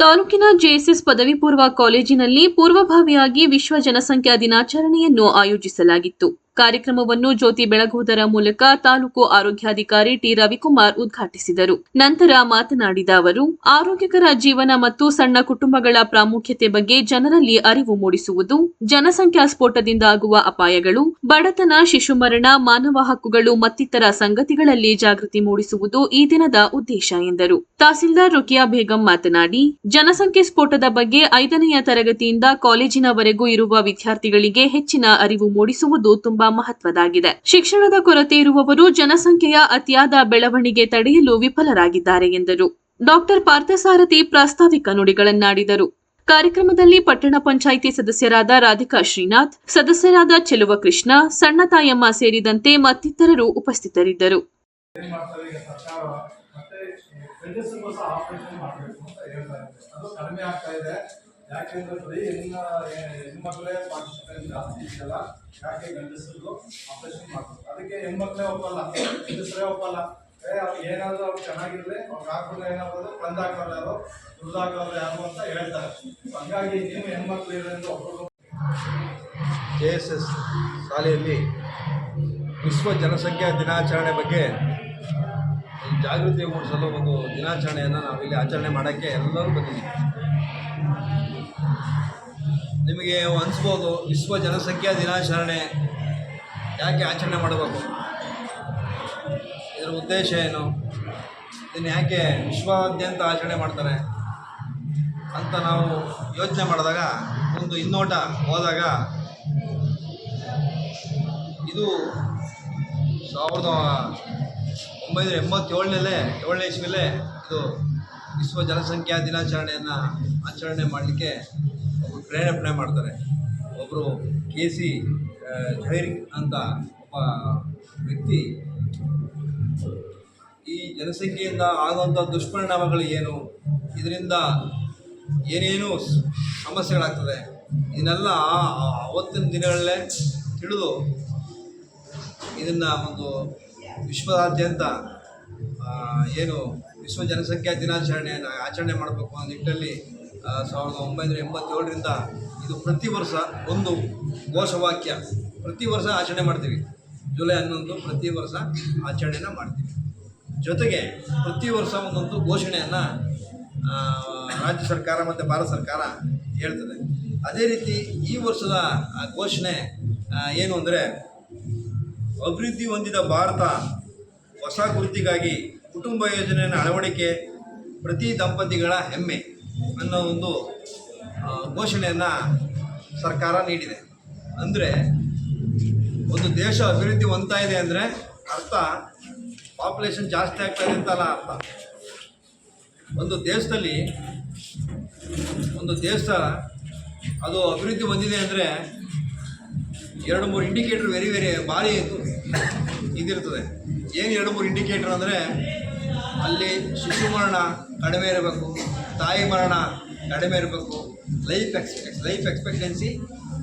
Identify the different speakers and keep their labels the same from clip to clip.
Speaker 1: ತಾಲೂಕಿನ ಜೆಎಸ್ಎಸ್ ಪದವಿ ಪೂರ್ವ ಕಾಲೇಜಿನಲ್ಲಿ ಪೂರ್ವಭಾವಿಯಾಗಿ ವಿಶ್ವ ಜನಸಂಖ್ಯಾ ದಿನಾಚರಣೆಯನ್ನು ಆಯೋಜಿಸಲಾಗಿತ್ತು. ಕಾರ್ಯಕ್ರಮವನ್ನು ಜ್ಯೋತಿ ಬೆಳಗುವುದರ ಮೂಲಕ ತಾಲೂಕು ಆರೋಗ್ಯಾಧಿಕಾರಿ ಟಿ ರವಿಕುಮಾರ್ ಉದ್ಘಾಟಿಸಿದರು. ನಂತರ ಮಾತನಾಡಿದ ಅವರು, ಆರೋಗ್ಯಕರ ಜೀವನ ಮತ್ತು ಸಣ್ಣ ಕುಟುಂಬಗಳ ಪ್ರಾಮುಖ್ಯತೆ ಬಗ್ಗೆ ಜನರಲ್ಲಿ ಅರಿವು ಮೂಡಿಸುವುದು, ಜನಸಂಖ್ಯಾ ಸ್ಫೋಟದಿಂದ ಆಗುವ ಅಪಾಯಗಳು, ಬಡತನ, ಶಿಶು ಮರಣ, ಮಾನವ ಹಕ್ಕುಗಳು ಮತ್ತಿತರ ಸಂಗತಿಗಳಲ್ಲಿ ಜಾಗೃತಿ ಮೂಡಿಸುವುದು ಈ ದಿನದ ಉದ್ದೇಶ ಎಂದರು. ತಹಸೀಲ್ದಾರ್ ರುಕಿಯಾ ಬೇಗಂ ಮಾತನಾಡಿ, ಜನಸಂಖ್ಯೆ ಸ್ಫೋಟದ ಬಗ್ಗೆ ಐದನೆಯ ತರಗತಿಯಿಂದ ಕಾಲೇಜಿನವರೆಗೂ ಇರುವ ವಿದ್ಯಾರ್ಥಿಗಳಿಗೆ ಹೆಚ್ಚಿನ ಅರಿವು ಮೂಡಿಸುವುದು ತುಂಬಾ ಮಹತ್ವದಾಗಿದೆ. ಶಿಕ್ಷಣದ ಕೊರತೆ ಇರುವವರು ಜನಸಂಖ್ಯೆಯ ಅತಿಯಾದ ಬೆಳವಣಿಗೆ ತಡೆಯಲು ವಿಫಲರಾಗಿದ್ದಾರೆ ಎಂದರು. ಡಾಕ್ಟರ್ ಪಾರ್ಥಸಾರಥಿ ಪ್ರಾಸ್ತಾವಿಕ ನುಡಿಗಳನ್ನಾಡಿದರು. ಕಾರ್ಯಕ್ರಮದಲ್ಲಿ ಪಟ್ಟಣ ಪಂಚಾಯಿತಿ ಸದಸ್ಯರಾದ ರಾಧಿಕಾ ಶ್ರೀನಾಥ್, ಸದಸ್ಯರಾದ ಚೆಲುವ ಕೃಷ್ಣ, ಸಣ್ಣ ತಾಯಮ್ಮ ಸೇರಿದಂತೆ ಮತ್ತಿತರರು ಉಪಸ್ಥಿತರಿದ್ದರು.
Speaker 2: ಯಾಕೆಂದ್ರೆ ಹೆಣ್ಣ ಹೆಣ್ಮಕ್ಳೇ ಪಾರ್ಟಿಸಿಪೇಟ್ ಜಾಸ್ತಿ ಇದೆಯಲ್ಲ ಯಾಕೆ ಗಂಡಸರು ಆಪರೇಷನ್ ಮಾಡ್ತಾರೆ ಅದಕ್ಕೆ ಹೆಣ್ಮಕ್ಳೇ ಒಪ್ಪಲ್ಲ. ಗಂಡಸರೇ ಒಪ್ಪಲ್ಲ. ಏ, ಅವ್ರು ಏನಾದ್ರು ಅವ್ರು ಚೆನ್ನಾಗಿರ್ಲಿ, ಅವ್ರು ಹಾಕಿದ್ರೆ ಏನಾಗ್ಬೋದು? ಕಂದಾಕೋರು ಯಾರು? ದುಡ್ಡು ಹಾಕೋರು ಯಾರು ಅಂತ ಹೇಳ್ತಾರೆ. ಹಂಗಾಗಿ ನೀವು ಹೆಣ್ಮಕ್ಳು ಇರೋದ್ರಿಂದ ಒಬ್ಬರು
Speaker 3: ಕೆ ಎಸ್ ಎಸ್ ಶಾಲೆಯಲ್ಲಿ ವಿಶ್ವ ಜನಸಂಖ್ಯಾ ದಿನಾಚರಣೆ ಬಗ್ಗೆ ಜಾಗೃತಿ ಮೂಡಿಸಲು ಒಂದು ದಿನಾಚರಣೆಯನ್ನು ನಾವಿಲ್ಲಿ ಆಚರಣೆ ಮಾಡೋಕ್ಕೆ ಎಲ್ಲರೂ ಬಂದಿದ್ದೀವಿ. ನಿಮಗೆ ಅನಿಸ್ಬೋದು ವಿಶ್ವ ಜನಸಂಖ್ಯಾ ದಿನಾಚರಣೆ ಯಾಕೆ ಆಚರಣೆ ಮಾಡಬೇಕು? ಇದರ ಉದ್ದೇಶ ಏನು? ಇದನ್ನು ಯಾಕೆ ವಿಶ್ವಾದ್ಯಂತ ಆಚರಣೆ ಮಾಡ್ತಾರೆ? ಅಂತ ನಾವು ಯೋಚನೆ ಮಾಡಿದಾಗ, ಒಂದು ಇನ್ನೋಟ ಹೋದಾಗ, ಇದು ಸಾವಿರದ ಒಂಬೈನೂರ ಎಂಬತ್ತೇಳನಲ್ಲೇ ಏಳನೇ ಇಸ್ವಿಲೇ ಇದು ವಿಶ್ವ ಜನಸಂಖ್ಯಾ ದಿನಾಚರಣೆಯನ್ನು ಆಚರಣೆ ಮಾಡಲಿಕ್ಕೆ ಒಬ್ಬರು ಪ್ರೇರೇಪಣೆ ಮಾಡ್ತಾರೆ. ಒಬ್ಬರು ಕೆ ಸಿ ಝೈರಿಂಗ್ ಅಂತ ಒಬ್ಬ ವ್ಯಕ್ತಿ ಈ ಜನಸಂಖ್ಯೆಯಿಂದ ಆಗುವಂಥ ದುಷ್ಪರಿಣಾಮಗಳು ಏನು? ಇದರಿಂದ ಏನೇನು ಸಮಸ್ಯೆಗಳಾಗ್ತದೆ. ಇದನ್ನೆಲ್ಲ ಅವತ್ತಿನ ದಿನಗಳಲ್ಲೇ ತಿಳಿದು ಇದನ್ನು ಒಂದು ವಿಶ್ವದಾದ್ಯಂತ ಏನು ವಿಶ್ವ ಜನಸಂಖ್ಯಾ ದಿನಾಚರಣೆಯನ್ನು ಆಚರಣೆ ಮಾಡಬೇಕು ಅನ್ನೋ ನಿಟ್ಟಲ್ಲಿ ಸಾವಿರದ ಒಂಬೈನೂರ ಎಂಬತ್ತೇಳರಿಂದ ಇದು ಪ್ರತಿ ವರ್ಷ ಒಂದು ಘೋಷವಾಕ್ಯ ಪ್ರತಿ ವರ್ಷ ಆಚರಣೆ ಮಾಡ್ತೀವಿ. ಜುಲೈ ಹನ್ನೊಂದು ಪ್ರತಿ ವರ್ಷ ಆಚರಣೆನ ಮಾಡ್ತೀವಿ. ಜೊತೆಗೆ ಪ್ರತಿ ವರ್ಷ ಒಂದೊಂದು ಘೋಷಣೆಯನ್ನು ರಾಜ್ಯ ಸರ್ಕಾರ ಮತ್ತು ಭಾರತ ಸರ್ಕಾರ ಹೇಳ್ತದೆ. ಅದೇ ರೀತಿ ಈ ವರ್ಷದ ಘೋಷಣೆ ಏನು ಅಂದರೆ ಅಭಿವೃದ್ಧಿ ಹೊಂದಿದ ಭಾರತ ಹೊಸ ಗುರುತಿಗಾಗಿ ಕುಟುಂಬ ಯೋಜನೆಯನ್ನು ಅಳವಡಿಕೆ ಪ್ರತಿ ದಂಪತಿಗಳ ಹೆಮ್ಮೆ ಅನ್ನೋ ಒಂದು ಘೋಷಣೆಯನ್ನು ಸರ್ಕಾರ ನೀಡಿದೆ. ಅಂದರೆ ಒಂದು ದೇಶ ಅಭಿವೃದ್ಧಿ ಹೊಂದ್ತಾ ಇದೆ ಅಂದರೆ ಅರ್ಥ ಪಾಪ್ಯುಲೇಷನ್ ಜಾಸ್ತಿ ಆಗ್ತಾ ಇದೆ ಅಂತಲ್ಲ ಅರ್ಥ. ಒಂದು ದೇಶದಲ್ಲಿ, ಒಂದು ದೇಶ ಅದು ಅಭಿವೃದ್ಧಿ ಹೊಂದಿದೆ ಅಂದರೆ ಎರಡು ಮೂರು ಇಂಡಿಕೇಟ್ರ್ ವೆರಿ ವೆರಿ ಭಾರಿ ಇದಿರ್ತದೆ. ಏನು ಎರಡು ಮೂರು ಇಂಡಿಕೇಟ್ರ್ ಅಂದರೆ ಅಲ್ಲಿ ಶಿಶು ಮರಣ ಕಡಿಮೆ ಇರಬೇಕು, ತಾಯಿ ಮರಣ ಕಡಿಮೆ ಇರಬೇಕು ಲೈಫ್ ಎಕ್ಸ್ಪೆಕ್ಟ್ ಲೈಫ್ ಎಕ್ಸ್ಪೆಕ್ಟೆನ್ಸಿ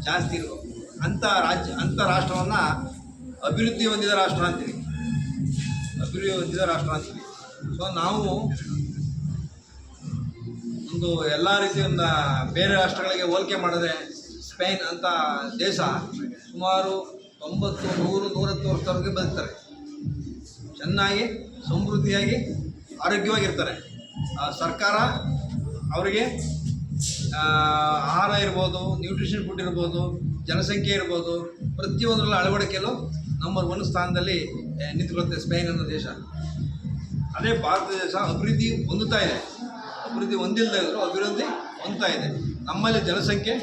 Speaker 3: ಜಾಸ್ತಿ ಇರಬೇಕು. ಅಂಥ ರಾಜ್ಯ, ಅಂಥ ರಾಷ್ಟ್ರವನ್ನು ಅಭಿವೃದ್ಧಿ ಹೊಂದಿದ ರಾಷ್ಟ್ರ ಅಂತೀವಿ. ಅಭಿವೃದ್ಧಿ ಹೊಂದಿದ ರಾಷ್ಟ್ರ ಅಂತೀವಿ. ಸೊ ನಾವು ಒಂದು ಎಲ್ಲ ರೀತಿಯಿಂದ ಬೇರೆ ರಾಷ್ಟ್ರಗಳಿಗೆ ಹೋಲಿಕೆ ಮಾಡಿದ್ರೆ ಸ್ಪೇನ್ ಅಂತ ದೇಶ ಸುಮಾರು ತೊಂಬತ್ತು, ನೂರು, ನೂರತ್ತು ವರ್ಷದವರೆಗೆ ಬದುಕ್ತಾರೆ. ಚೆನ್ನಾಗಿ, ಸಮೃದ್ಧಿಯಾಗಿ ಆರೋಗ್ಯವಾಗಿರ್ತಾರೆ. ಸರ್ಕಾರ ಅವರಿಗೆ ಆಹಾರ ಇರ್ಬೋದು ನ್ಯೂಟ್ರಿಷನ್ ಫುಡ್ ಇರ್ಬೋದು, ಜನಸಂಖ್ಯೆ ಇರ್ಬೋದು, ಪ್ರತಿಯೊಂದರಲ್ಲೂ ಅಳವಡಿಕೆಯಲ್ಲೂ ನಂಬರ್ ಒನ್ ಸ್ಥಾನದಲ್ಲಿ ನಿಂತ್ಕೊಳ್ಳುತ್ತೆ ಸ್ಪೇನ್ ಅನ್ನೋ ದೇಶ. ಅದೇ ಭಾರತ ದೇಶ ಅಭಿವೃದ್ಧಿ ಹೊಂದುತ್ತಾ ಇದೆ. ಅಭಿವೃದ್ಧಿ ಹೊಂದಿಲ್ಲದೆ ಇದ್ದರೂ ಅಭಿವೃದ್ಧಿ ಹೊಂದ್ತಾ ಇದೆ. ನಮ್ಮಲ್ಲಿ ಜನಸಂಖ್ಯೆ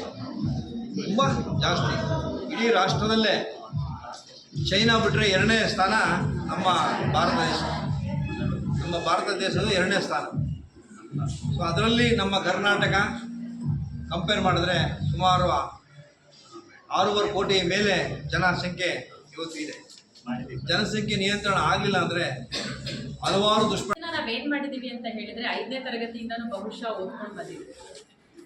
Speaker 3: ತುಂಬ ಜಾಸ್ತಿ. ಇಡೀ ರಾಷ್ಟ್ರದಲ್ಲೇ, ಚೈನಾ ಬಿಟ್ಟರೆ ಎರಡನೇ ಸ್ಥಾನ ನಮ್ಮ ಭಾರತ ದೇಶ. ನಮ್ಮ ಭಾರತ ದೇಶದ ಎರಡನೇ ಸ್ಥಾನ. ಸೊ ಅದರಲ್ಲಿ ನಮ್ಮ ಕರ್ನಾಟಕ ಕಂಪೇರ್ ಮಾಡಿದ್ರೆ ಸುಮಾರು ಆರೂವರೆ ಕೋಟಿ ಮೇಲೆ ಜನಸಂಖ್ಯೆ ಇವತ್ತು ಇದೆ. ಜನಸಂಖ್ಯೆ ನಿಯಂತ್ರಣ ಆಗಲಿಲ್ಲ ಅಂದರೆ ಹಲವಾರು ದುಷ್ಪ
Speaker 4: ನಾವೇನು ಮಾಡಿದ್ದೀವಿ ಅಂತ ಹೇಳಿದರೆ ಐದನೇ ತರಗತಿಯಿಂದನೂ ಬಹುಶಃ ಓದ್ಕೊಂಡು ಬಂದಿದ್ವಿ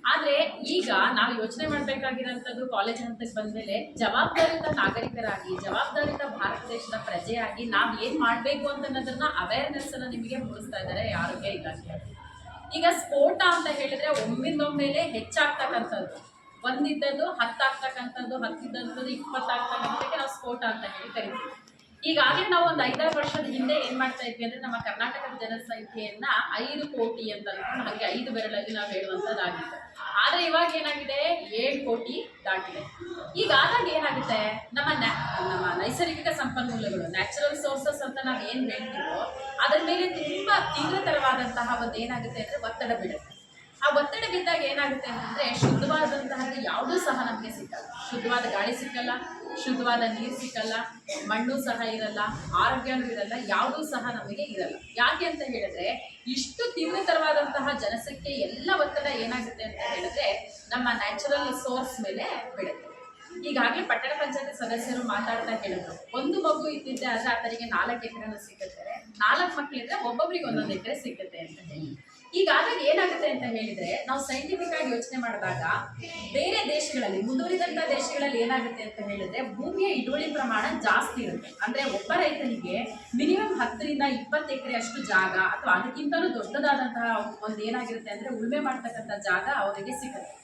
Speaker 4: ಆದ್ರೆ ಈಗ ನಾವು ಯೋಚನೆ ಮಾಡಬೇಕಾಗಿರೋಂಥದ್ದು ಕಾಲೇಜ್ ಹಂತಕ್ಕೆ ಬಂದ್ಮೇಲೆ ಜವಾಬ್ದಾರಿತ ನಾಗರಿಕರಾಗಿ ಜವಾಬ್ದಾರಿತ ಭಾರತ ದೇಶದ ಪ್ರಜೆಯಾಗಿ ನಾವ್ ಏನ್ ಮಾಡ್ಬೇಕು ಅಂತ ಅನ್ನೋದನ್ನ ಅವೇರ್ನೆಸ್ ಅನ್ನ ನಿಮಗೆ ಮೂಡಿಸ್ತಾ ಇದ್ದಾರೆ ಆರೋಗ್ಯ ಇಲಾಖೆ. ಈಗ ಸ್ಫೋಟ ಅಂತ ಹೇಳಿದ್ರೆ ಒಮ್ಮಿಂದೊಮ್ಮೆಲೆ ಹೆಚ್ಚಾಗ್ತಕ್ಕಂಥದ್ದು. ಒಂದಿದ್ದದ್ದು ಹತ್ತಾಗ್ತಕ್ಕಂಥದ್ದು ಹತ್ತಿದ್ದಂಥದ್ದು ಇಪ್ಪತ್ತಾಗ್ತಕ್ಕಂಥದ್ದಕ್ಕೆ ನಾವು ಸ್ಫೋಟ ಅಂತ ಹೇಳಿ ಕರಿತೀವಿ. ಈಗಾಗಲೇ ನಾವು ಒಂದು ಐದಾರು ವರ್ಷದ ಹಿಂದೆ ಏನ್ ಮಾಡ್ತಾ ಇದ್ವಿ ಅಂದ್ರೆ ನಮ್ಮ ಕರ್ನಾಟಕದ ಜನಸಂಖ್ಯೆಯನ್ನ ಐದು ಕೋಟಿ ಅಂತ ಅನ್ಕೊಂಡು ಹಾಗೆ ಐದು ಬೆರಳಲ್ಲಿ ನಾವು ಹೇಳುವಂಥದ್ದಾಗಿತ್ತು. ಆದ್ರೆ ಇವಾಗ ಏನಾಗಿದೆ? ಏಳು ಕೋಟಿ ದಾಟಿದೆ. ಈಗ ಆದಾಗ ಏನಾಗುತ್ತೆ? ನಮ್ಮ ನಮ್ಮ ನೈಸರ್ಗಿಕ ಸಂಪನ್ಮೂಲಗಳು ನ್ಯಾಚುರಲ್ ಸೋರ್ಸಸ್ ಅಂತ ನಾವು ಏನು ಹೇಳ್ತೀವೋ, ಅದರ ಮೇಲೆ ತುಂಬಾ ತೀವ್ರತರವಾದಂತಹ ಒಂದು ಏನಾಗುತ್ತೆ ಅಂದ್ರೆ ಒತ್ತಡ ಬೀಳುತ್ತೆ. ಆ ಒತ್ತಡ ಬಿದ್ದಾಗ ಏನಾಗುತ್ತೆ ಅಂತಂದ್ರೆ ಶುದ್ಧವಾದಂತಹದ್ದು ಯಾವುದೂ ಸಹ ನಮಗೆ ಸಿಕ್ಕಲ್ಲ. ಶುದ್ಧವಾದ ಗಾಳಿ ಸಿಕ್ಕಲ್ಲ. ಶುದ್ಧವಾದ ನೀರು ಸಿಕ್ಕಲ್ಲ, ಮಣ್ಣು ಸಹ ಇರಲ್ಲ, ಆರೋಗ್ಯನೂ ಇರಲ್ಲ, ಯಾವುದೂ ಸಹ ನಮಗೆ ಇರಲ್ಲ. ಯಾಕೆ ಅಂತ ಹೇಳಿದ್ರೆ, ಇಷ್ಟು ತೀವ್ರತರವಾದಂತಹ ಜನಸಂಖ್ಯೆ ಎಲ್ಲ ಒತ್ತಡ ಏನಾಗುತ್ತೆ ಅಂತ ಹೇಳಿದ್ರೆ, ನಮ್ಮ ನ್ಯಾಚುರಲ್ ಸೋರ್ಸ್ ಮೇಲೆ ಬಿಡುತ್ತೆ ಈಗಾಗಲೇ ಪಟ್ಟಣ ಪಂಚಾಯತ್ ಸದಸ್ಯರು ಮಾತಾಡ್ತಾ ಹೇಳಿದ್ರು. ಒಂದು ಮಗು ಇದ್ದಿದ್ದೆ ಆದ್ರೆ ಆತನಿಗೆ ನಾಲ್ಕು ಎಕರೆನೂ ಸಿಗುತ್ತೆ. ನಾಲ್ಕು ಮಕ್ಕಳಿದ್ರೆ ಒಬ್ಬೊಬ್ರಿಗೆ ಒಂದೊಂದು ಎಕರೆ ಸಿಗುತ್ತೆ ಅಂತ ಹೇಳಿ. ಈಗಾಗಲೇ ಏನಾಗುತ್ತೆ ಅಂತ ಹೇಳಿದ್ರೆ, ನಾವು ಸೈಂಟಿಫಿಕ್ ಆಗಿ ಯೋಚನೆ ಮಾಡಿದಾಗ ಬೇರೆ ದೇಶಗಳಲ್ಲಿ, ಮುಂದುವರಿದಂತ ದೇಶಗಳಲ್ಲಿ ಏನಾಗುತ್ತೆ ಅಂತ ಹೇಳಿದ್ರೆ, ಭೂಮಿಯ ಇಳುವಳಿ ಪ್ರಮಾಣ ಜಾಸ್ತಿ ಇರುತ್ತೆ. ಅಂದ್ರೆ ಒಬ್ಬ ರೈತನಿಗೆ ಮಿನಿಮಮ್ ಹತ್ತರಿಂದ ಇಪ್ಪತ್ತು ಎಕರೆ ಅಷ್ಟು ಜಾಗ ಅಥವಾ ಅದಕ್ಕಿಂತಲೂ ದೊಡ್ಡದಾದಂತಹ ಒಂದು ಏನಾಗಿರುತ್ತೆ ಅಂದ್ರೆ ಉಳುಮೆ ಮಾಡ್ತಕ್ಕಂಥ ಜಾಗ ಅವರಿಗೆ ಸಿಗುತ್ತೆ.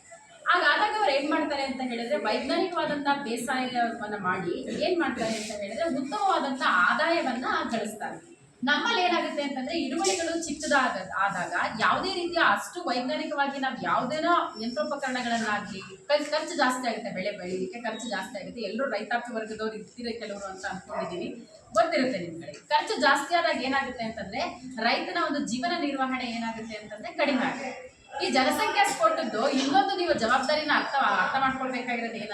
Speaker 4: ಹಾಗಾದಾಗ ಅವ್ರು ಏನ್ ಮಾಡ್ತಾರೆ ಅಂತ ಹೇಳಿದ್ರೆ ವೈಜ್ಞಾನಿಕವಾದಂತಹ ಬೇಸಾಯವನ್ನ ಮಾಡಿ ಏನ್ ಮಾಡ್ತಾರೆ ಅಂತ ಹೇಳಿದ್ರೆ ಉತ್ತಮವಾದಂತಹ ಆದಾಯವನ್ನ ಗಳಿಸ್ತಾರೆ. ನಮ್ಮಲ್ಲಿ ಏನಾಗುತ್ತೆ ಅಂತಂದ್ರೆ ಇಳುವಳಿಗಳು ಚಿಕ್ಕದಾಗ ಆದಾಗ ಯಾವುದೇ ರೀತಿಯ ಅಷ್ಟು ವೈಜ್ಞಾನಿಕವಾಗಿ ನಾವು ಯಾವುದೇನೋ ಯಂತ್ರೋಪಕರಣಗಳನ್ನಾಗ್ಲಿ ಖರ್ಚು ಖರ್ಚು ಜಾಸ್ತಿ ಆಗುತ್ತೆ, ಬೆಳೆ ಬೆಳೀಲಿಕ್ಕೆ ಖರ್ಚು ಜಾಸ್ತಿ ಆಗುತ್ತೆ. ಎಲ್ಲರೂ ರೈತಾಪಿ ವರ್ಗದವ್ರು ಇರ್ತೀರ ಕೆಲವರು ಅಂತ ಅನ್ಕೊಂಡಿದೀವಿ ಗೊತ್ತಿರುತ್ತೆ ನಿಮ್ಗಳಿಗೆ ಖರ್ಚು ಜಾಸ್ತಿ ಆದಾಗ ಏನಾಗುತ್ತೆ ಅಂತಂದ್ರೆ, ರೈತನ ಒಂದು ಜೀವನ ನಿರ್ವಹಣೆ ಏನಾಗುತ್ತೆ ಅಂತಂದ್ರೆ ಕಡಿಮೆ ಆಗುತ್ತೆ. ಈ ಜನಸಂಖ್ಯಾ ಸ್ಫೋಟದ್ದು ಇನ್ನೊಂದು ನೀವು ಜವಾಬ್ದಾರಿನ ಅರ್ಥ ಅರ್ಥ ಮಾಡ್ಕೊಳ್ಬೇಕಾಗಿರೋದು ಏನಂತ